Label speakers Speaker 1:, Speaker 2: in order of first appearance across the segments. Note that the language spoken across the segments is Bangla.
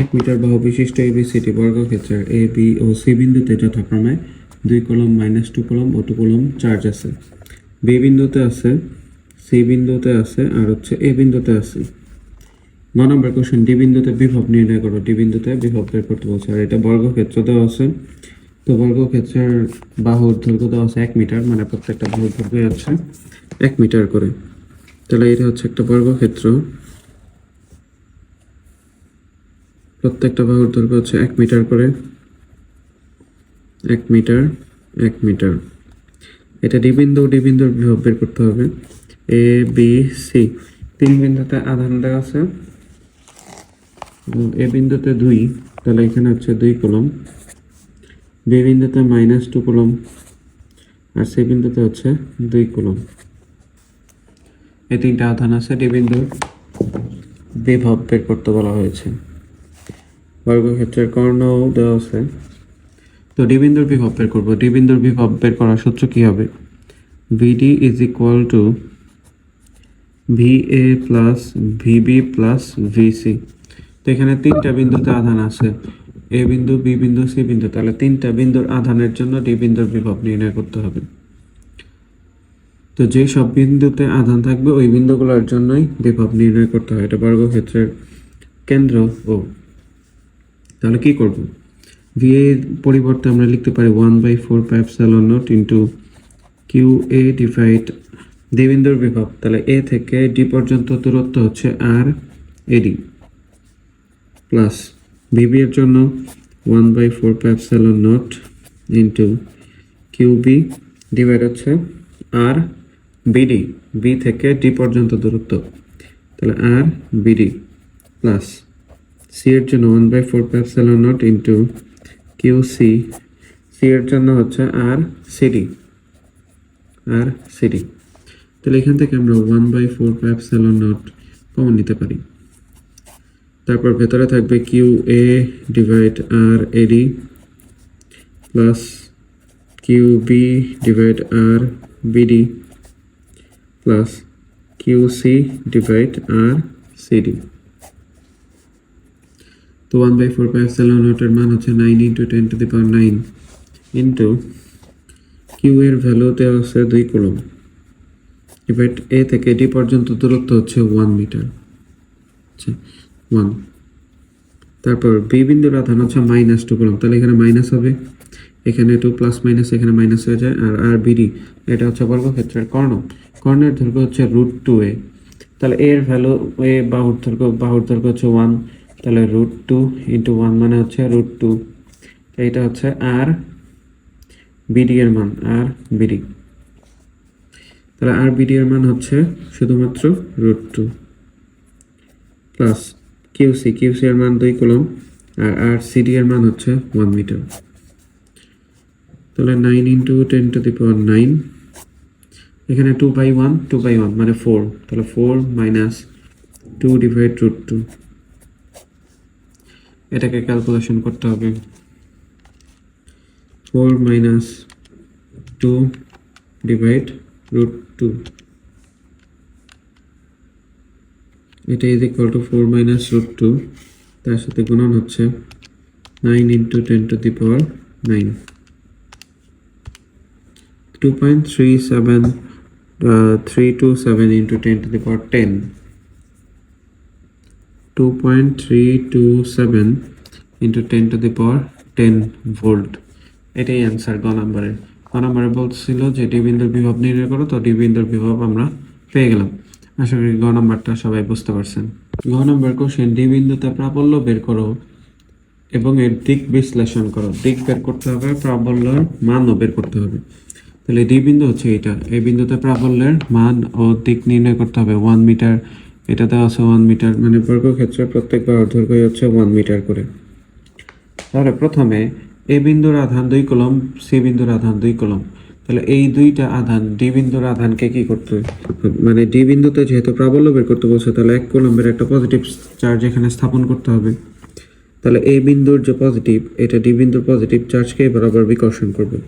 Speaker 1: এক মিটার বাহু বিশিষ্ট এ যথাক্রমে দুই কলম মাইনাস টু কলম ও কলম চার্জ আছে। বি বিন্দুতে আছে আর হচ্ছে এ বিন্দুতে আছে। ন নম্বর ডি বিন্দুতে বিভব নির্ণয় করো। ডি বিন্দুতে বিভব বের করতে বলছে। আর এটা বর্গক্ষেত্র দেওয়া আছে। তো বর্গক্ষেত্রের বাহুর দৈর্ঘ্য দেওয়া আছে এক মিটার মানে প্রত্যেকটা বাহুর দৈর্ঘ্য আছে এক মিটার করে। তাহলে এটা হচ্ছে একটা বর্গক্ষেত্র। প্রত্যেকটা বাহুর দৈর্ঘ্য হচ্ছে এক মিটার করে। এক মিটার এক মিটার। এটা ডি বিন্দু বিভব বের করতে হবে। A, B, C. তিন বিন্দুতে আধান দেওয়া আছে। এ বিন্দুতে দুই, তাহলে এখানে হচ্ছে দুই কলম বি বিন্দুতে মাইনাস টু কলম আর সি বিন্দুতে হচ্ছে দুই কলম এই তিনটা আধান আছে ডি বিন্দুর বিভব বের করতে বলা হয়েছে। বর্গক্ষেত্রের কর্ণও দেওয়া আছে। তো ডি বিন্দুর বিভব বের করব। ডি বিন্দুর বিভব বের করার সূত্র কি হবে? VD is equal to V A plus VB plus VC. তো এখানে তিনটা বিন্দুতে আধান আছে। এ বিন্দু, বি বিন্দু, সি বিন্দু। তাহলে তিনটা বিন্দুর আধানের জন্য ডি বিন্দুর বিভব নির্ণয় করতে হবে। তো যে সব বিন্দুতে আধান থাকবে, ওই বিন্দুগুলোর জন্যই বিভব নির্ণয় করতে হয়। এটা বর্গক্ষেত্রের কেন্দ্র ও। তাহলে কি করব? ভি এর পরিবর্তে আমরা লিখতে পারি one by four pi epsilon naught into Q A divide D বিন্দুর বিভব। তাহলে এ থেকে ডি পর্যন্ত দূরত্ব হচ্ছে আর এডি প্লাস বিবি এর জন্য one by four pi epsilon naught into Q B divide হচ্ছে আর বিডি, বি থেকে ডি পর্যন্ত দূরত্ব। তাহলে আর বিডি প্লাস সি এর জন্য one by four pi epsilon naught into Q C C এর জন্য হচ্ছে আর সিডি আর সিডি তাহলে এখান থেকে আমরা one by four pi epsilon naught common নিতে পারি। তারপর ভেতরে থাকবে Q A divide R AD plus Q B divide R BD plus Q C divide R CD তো one by four pi epsilon নটের মান হচ্ছে nine into ten to the power nine into Q এর ভ্যালুতে আছে দুই কলম ডিভাইড এ থেকে ডি পর্যন্ত দূরত্ব হচ্ছে ওয়ান মিটার আচ্ছা ওয়ান তারপর বি বিন্দুর আধান হচ্ছে মাইনাস টু কলম তাহলে এখানে মাইনাস হবে? এখানে টু প্লাস মাইনাস এখানে মাইনাস হয়ে যায়। আর আর বিডি এটা হচ্ছে বর্গক্ষেত্রের কর্ণ। কর্ণের দৈর্ঘ্য হচ্ছে রুট টু এ তাহলে এর ভ্যালু এ বাহুর দৈর্ঘ্য বাহুর দৈর্ঘ্য হচ্ছে ওয়ান তাহলে রুট টু ইন্টু ওয়ান মানে হচ্ছে রুট টু এইটা হচ্ছে আর বিডি এর মান আর বিডি তাহলে আর বিডি এর মান হচ্ছে শুধুমাত্র root two plus QC QC এর মান দুই কলম আর আর সিডি এর মান হচ্ছে ওয়ান মিটার তাহলে nine into ten to the power nine এখানে two by one two by one মানে ফোর তাহলে four minus two divide root two এটাকে ক্যালকুলেশন করতে হবে। Four minus two divide root two এটা is equal to four minus root two তার সাথে গুণন হচ্ছে nine into ten to the power nine two point three seven three two seven into ten to the power ten two point three two seven into ten to the power ten volt এটাই অ্যান্সার গ নাম্বারের গ নাম্বারে বলছিল যে ডি বিন্দুর বিভব নির্ণয় করো, তো ডি বিন্দুর বিভব আমরা পেয়ে গেলাম। আশা করি গ নাম্বারটা সবাই বুঝতে পারছেন। গ নাম্বার কোশ্চেন ডি বিন্দুতে প্রাবল্য বের করো এবং এর দিক বিশ্লেষণ করো। দিক বের করতে হবে, প্রাবল্যের মানও বের করতে হবে। তাহলে ডি বিন্দু হচ্ছে এটা এই বিন্দুতে প্রাবল্যের মান ও দিক নির্ণয় করতে হবে। ওয়ান মিটার এটা দেওয়া আছে ওয়ান মিটার মানে বর্গক্ষেত্রে প্রত্যেক বাহুর দৈর্ঘ্য হচ্ছে ওয়ান মিটার করে। তাহলে প্রথমে এ বিন্দুর আধান দুই কলম সি বিন্দুর আধান দুই কলম তাহলে এই দুইটা আধান, ডি বিন্দুর আধানকে কি করতে মানে ডি বিন্দুতে যেহেতু প্রাবল্য বের করতে বলছে, তাহলে এক কলম্বের একটা পজিটিভ চার্জ এখানে স্থাপন করতে হবে। তাহলে এ বিন্দুর যে পজিটিভ এটা ডি বিন্দুর পজিটিভ চার্জকে বরাবর বিকর্ষণ করবে।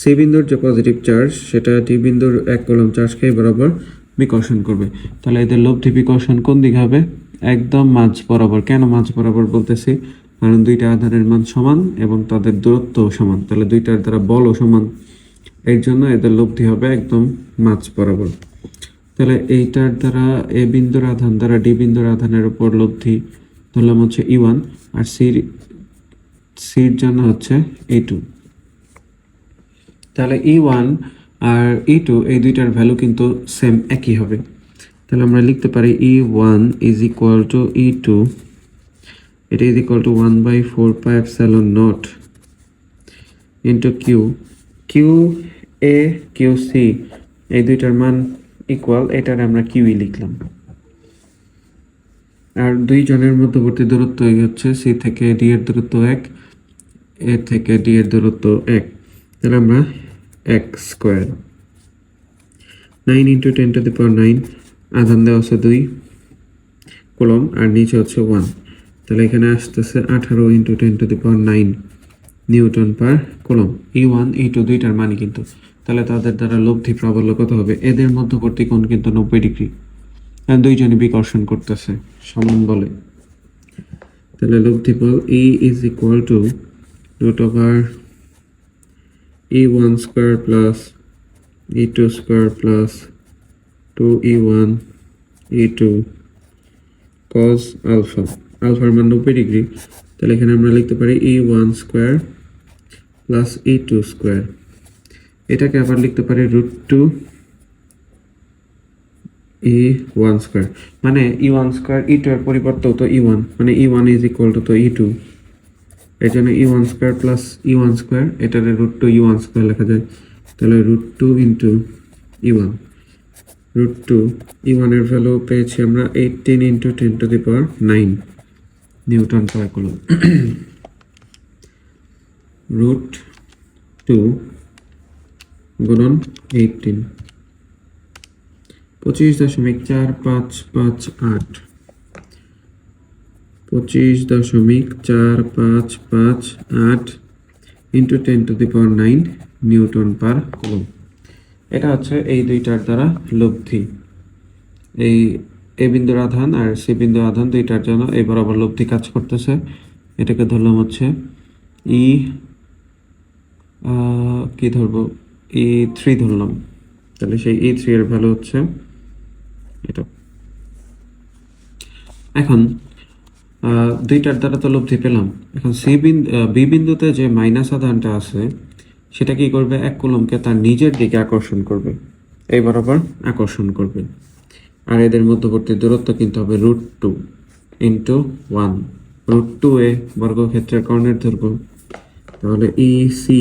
Speaker 1: সি বিন্দুর যে পজিটিভ চার্জ সেটা ডি বিন্দুর এক কলম চার্জকে বরাবর বিকর্ষণ করবে। তাহলে এদের লব্ধি বিকর্ষণ কোন দিকে হবে? একদম মাঝ বরাবর। কেন মাঝ বরাবর বলতেছি? কারণ দুইটা আধারের মান সমান এবং তাদের দূরত্বও সমান। তাহলে দুইটার দ্বারা বলও সমান। এর জন্য এদের লব্ধি হবে একদম মাঝ বরাবর। তাহলে এইটার দ্বারা এ বিন্দুর আধান দ্বারা ডি বিন্দুর আধানের উপর লব্ধি ধরলাম হচ্ছে ই ওয়ান আর সির সির জন্য হচ্ছে ই টু তাহলে ই ওয়ান আর ই টু এই দুইটার ভ্যালু কিন্তু সেম একই হবে। তাহলে আমরা লিখতে পারি E one is equal to E two এটা is equal to one by four pi epsilon naught into Q Q A Q C এই দুইটার মান ইকুয়াল এটার আমরা কিউই লিখলাম। আর দুইজনের মধ্যবর্তী দূরত্ব হচ্ছে সি থেকে ডি এর দূরত্ব এক এ থেকে ডি এর দূরত্ব এক। তাহলে আমরা এক square nine into ten to the power nine আধান দেওয়া আছে দুই কলম আর নিচে হচ্ছে ওয়ান তাহলে এখানে আসতেছে আঠারো into ten to the power nine newton per coulomb E one E two দুইটার মানে কিন্তু। তাহলে তাদের দ্বারা লব্ধি প্রাবল্য কত হবে? এদের মধ্যবর্তী কোণ কিন্তু নব্বই ডিগ্রি। আর দুইজনই বিকর্ষণ করতেছে, সমান বলে। তাহলে লব্ধি বল E is equal to root over E one square plus E two square plus two E one E two cos alpha আলফার মান নব্বই ডিগ্রি তাহলে এখানে আমরা লিখতে পারি E one square plus E two square এটাকে আবার লিখতে পারি root two E one square মানে E one square E two এর পরিবর্তেও তো ই ওয়ান মানে E one is equal to তো ই টু এর জন্য E one square plus E one square এটার root two E one square লেখা যায়। তাহলে root two into E one root two E ওয়ানের ভ্যালু পেয়েছি আমরা eighteen into ten to the power nine newton per coulomb root two গুণন এইটিন পঁচিশ দশমিক চার পাঁচ পাঁচ আট। পঁচিশ দশমিক চার পাঁচ পাঁচ আট into ten to the power nine newton per coulomb এটা হচ্ছে এই দুইটার দ্বারা লব্ধি। এই এ বিন্দুর আধান আর সি বিন্দুর আধান দুইটার জন্য এই বরাবর লব্ধি কাজ করতেছে। এটাকে ধরলাম হচ্ছে ই কি ধরবো? ই থ্রি ধরলাম। তাহলে সেই ই থ্রি এর ভ্যালু হচ্ছে এটা। এখন দুইটার দ্বারা তো লব্ধি পেলাম। এখন সি বিন্দু বি বিন্দুতে যে মাইনাস আধানটা আছে, সেটা কি করবে? এক কুলমকে তার নিজের দিকে আকর্ষণ করবে। এই বরাবর আকর্ষণ করবে। আর এদের মধ্যবর্তী দূরত্ব কিন্তু হবে root two into one root two A বর্গক্ষেত্রের কর্ণের দৈর্ঘ্য। তাহলে ই সি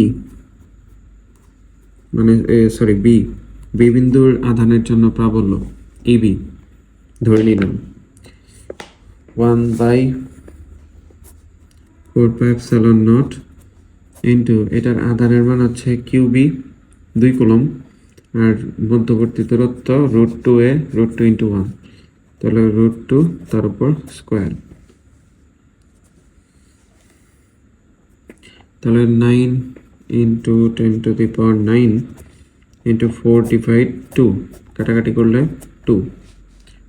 Speaker 1: মানে সরি বি বি বিন্দুর আধানের জন্য প্রাবল্য। ইবি ধরে নিলাম। One by four five seven naught into এটার আধারের মান হচ্ছে কিউবি দুই কলম, আর মধ্যবর্তী দূরত্ব root two A, root two into one তাহলে রুট টু, তার উপর স্কোয়ার। তাহলে nine into ten to the power nine into four divide two কাটাকাটি করলে টু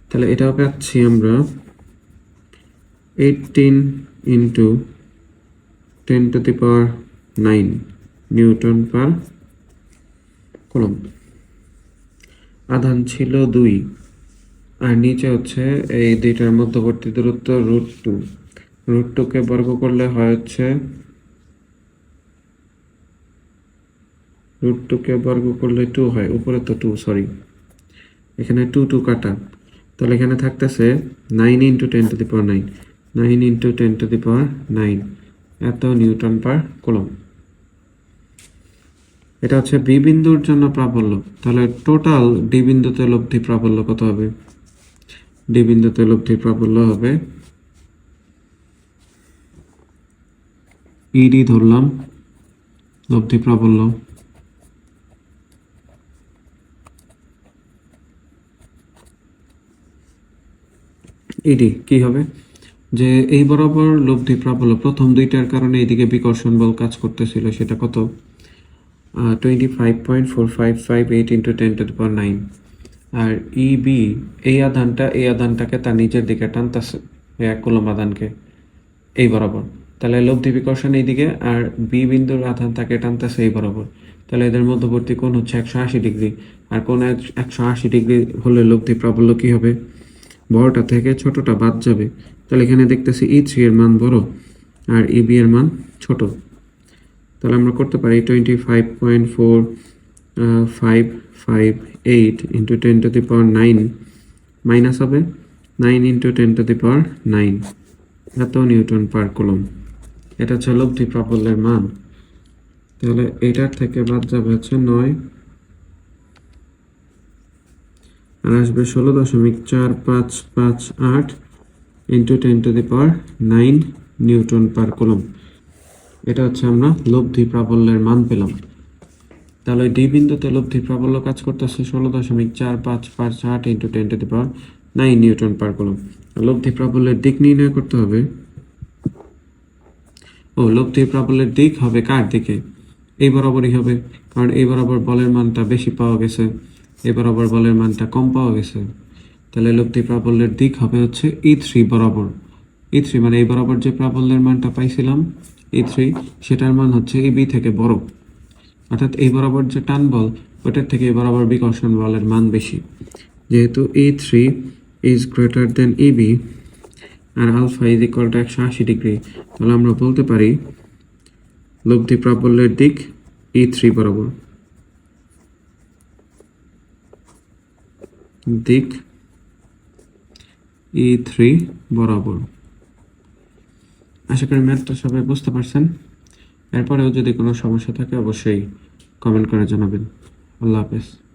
Speaker 1: তাহলে এটাও পাচ্ছি আমরা eighteen into ten to the power nine newton per coulomb আধান ছিল দুই। আর নিচে হচ্ছে এই দুইটার মধ্যবর্তী দূরত্ব রুট টু রুট টুকে বর্গ করলে হয় হচ্ছে রুট টুকে বর্গ করলে টু হয়। উপরে তো টু সরি এখানে টু টু কাটা। তাহলে এখানে থাকতেছে nine into ten to the power nine nine into ten to the power nine এত নিউটন পার কলম এটা হচ্ছে বি বিন্দুর জন্য প্রাবল্য। তাহলে টোটাল ডি বিন্দুতে লব্ধি প্রাবল্য কত হবে? ডি বিন্দুতে লব্ধি প্রাবল্য হবে। ইডি ধরলাম। লব্ধি প্রাবল্য। ইডি কি হবে? যে এই বরাবর লব্ধি প্রাবল্য প্রথম দুইটার কারণে এইদিকে বিকর্ষণ বল কাজ করতেছিল, সেটা কত? Twenty five point four five five eight into ten to power nine R E B এই আধানটা, এই আধানটাকে তার নিচের দিকে টানতেছে, এক কুলম আধানকে, এই বরাবর। তাহলে লব্ধি বিকর্ষণ এইদিকে, আর বি বিন্দুর আধান তাকে টানতেছে এই বরাবর। তাহলে এদের মধ্যবর্তী কোণ হচ্ছে একশো আশি ডিগ্রি। আর কোণ একশো আশি ডিগ্রি হলে লব্ধি প্রাবল্য কী হবে? বড়টা থেকে ছোটটা বাদ যাবে। তাহলে এখানে দেখতেছি ই থ্রি এর মান বড় আর ই বি এর মান ছোট। তাহলে আমরা করতে পারি twenty five point four five five eight into ten to the power nine minus হবে nine into ten to the power nine এত নিউটন পার কুলম এটা হচ্ছে লব্ধি প্রাবল্যের মান। তাহলে এটার থেকে বাদ যাবে হচ্ছে নয়। আর আসবে ষোলো দশমিক চার পাঁচ পাঁচ আট। Into ten to the power nine newton per coulomb এটা হচ্ছে আমরা লব্ধি প্রাবল্যের মান পেলাম। তাহলে ডি বিন্দুতে লব্ধি প্রাবল্য কাজ করতেছে ষোলো দশমিক চার পাঁচ পাঁচ আট into ten to the power nine newton per coulomb লব্ধি প্রাবল্যের দিক নির্ণয় করতে হবে। ও, লব্ধি প্রাবল্যের দিক হবে কার দিকে? এই বরাবরই হবে, কারণ এই বরাবর বলের মানটা বেশি পাওয়া গেছে, এই বরাবর বলের মানটা কম পাওয়া গেছে। তাহলে লব্ধি প্রাবল্যের দিক হবে হচ্ছে ই থ্রি বরাবর। ই থ্রি মানে এই বরাবর যে প্রাবল্যের মানটা পাইছিলাম ই থ্রি সেটার মান হচ্ছে এই বি থেকে বড়। অর্থাৎ এই বরাবর যে টান বল, ওটার থেকে এই বরাবর বিকর্ষণ বলের মান বেশি। যেহেতু E three is greater than E B R alpha is equal to একশো আশি ডিগ্রি তাহলে আমরা বলতে পারি লব্ধি প্রাবল্যের দিক ই থ্রি বরাবর। দিক ই থ্রি বরাবর। আশা করি ম্যাথটা সবাই বুঝতে পারছেন। এরপরেও যদি কোনো সমস্যা থাকে, অবশ্যই কমেন্ট করে জানাবেন। আল্লাহ হাফেজ।